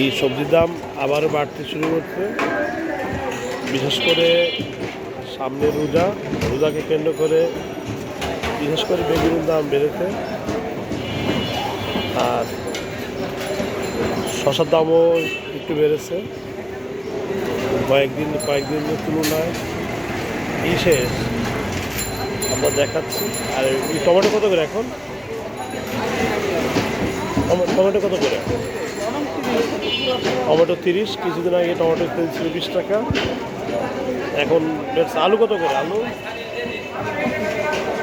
এই সবজির দাম আবারও বাড়তে শুরু করছে। বিশেষ করে সামনে রোজা, রোজাকে কেন্দ্র করে বিশেষ করে বেগুনের দাম বেড়েছে। আর শশার দামও একটু বেড়েছে। কয়েকদিন, কয়েকদিনের তুলনায় শেষ আমরা দেখাচ্ছি। আর এই টমেটো কত করে এখন? টমেটো কত করে? টমেটো তিরিশ, কিছুদিন আগে টমেটো তেল ছিল বিশ টাকা। এখন। আলু কত করে? আলু?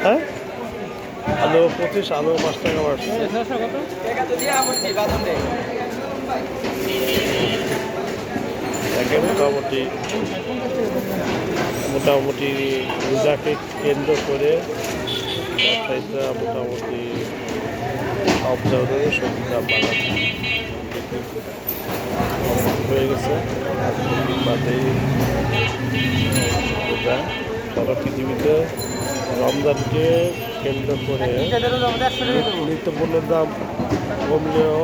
হ্যাঁ? আলু পঁচিশ, আলু পাঁচ টাকা বাড়ছে। মোটামুটি মোটামুটি রোজাকে কেন্দ্র করে মোটামুটি সব ধরনের সবজি দাম বাড়াচ্ছে। হয়ে গেছে। বাদে পৃথিবীতে রমজানকে কেন্দ্র করে নিত্যপণ্যের দাম কমলেও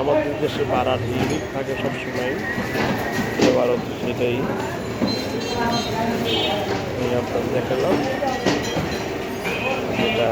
আমাদের দেশে বাড়ার হিড়িক থাকে সবসময়। এবারও সেটাই। আমি আপনাদের দেখালাম। যেটা